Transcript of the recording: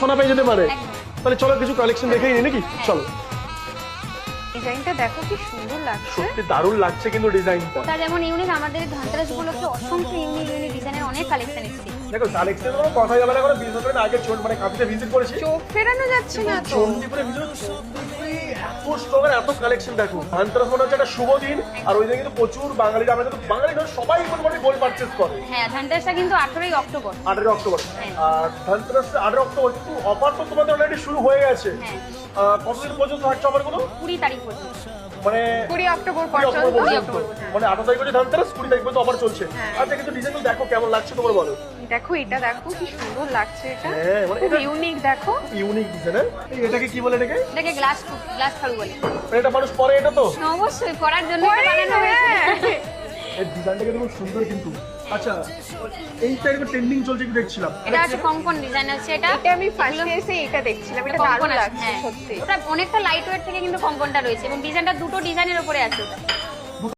সোনা পেয়ে যেতে পারে। তাহলে চলো কিছু কালেকশন দেখেই নাকি? চলো। ডিজাইনটা দেখো কি সুন্দর লাগছে। সত্যি দারুণ লাগছে কিন্তু ডিজাইনটা ওটা যেমন ইউনিক আমাদের ধনতেরাস উপলক্ষে অসংখ্য ইউনিক ইউনিক ডিজাইনের অনেক কালেকশন এসেছে। দেখো কালেকশন কোনো কথা যাবে না করে বিশেষ করে আগে ছোট মানে কাঁপিতে ভিজিট করেছি। চোখ ফেরানো যাচ্ছে না তো। চণ্ডীপুরে এত এত কালেকশন দেখো। ধানতেরাস মনে হচ্ছে একটা শুভ দিন। আর ওই দিন কিন্তু প্রচুর বাঙালিরা আমরা কিন্তু বাঙালি নয়, সবাই মোটামুটি গোল্ড পারচেস করে। হ্যাঁ ধনতেরাসটা কিন্তু আঠেরোই অক্টোবর। আঠেরো অক্টোবর। হ্যাঁ। আর ধানতেরাস আঠেরো অক্টোবর কিন্তু অফার তো তোমাদের অলরেডি শুরু হয়ে গেছে। হ্যাঁ। কতদিন পর্যন্ত থাকছে অফারগুলো কুড়ি তারিখ পর্যন্ত। মানে কুড়ি অক্টোবর পর্যন্ত পর্যন্ত। পর্যন্ত। মানে আঠারো তারিখ ধানতেরাস কুড়ি তারিখ পর্যন্ত অফার চলছে। হ্যাঁ। আচ্ছা কিন্তু ডিজাইনগুলো দেখো কেমন লাগছে তোমার বলো। দেখো এটা দেখো কি সুন্দর লাগছে এটা। হ্যাঁ, মানে খুব ইউনিক দেখো। ইউনিক ডিজাইন হ্যাঁ? এটাকে কি বলে এটাকে? এটাকে গ্লাস গ্লাস খাড়ু বলে। মানে এটা মানুষ পরে এটা তো? অবশ্যই পরার জন্য বানানো হয়েছে। হ্যাঁ। এই ডিজাইনটা কিন্তু খুব সুন্দর কিন্তু। আচ্ছা এইটা একটু ট্রেন্ডিং চলছে কি দেখছিলাম? এটা হচ্ছে কঙ্কন ডিজাইন আছে এটা এটা আমি ফার্স্টে এসে এটা দেখছিলাম এটা দারুণ লাগছে। সত্যি। ওটা অনেকটা লাইট ওয়েট থেকে কিন্তু কঙ্কনটা রয়েছে এবং ডিজাইনটা দুটো ডিজাইনের উপরে আছে ওটা।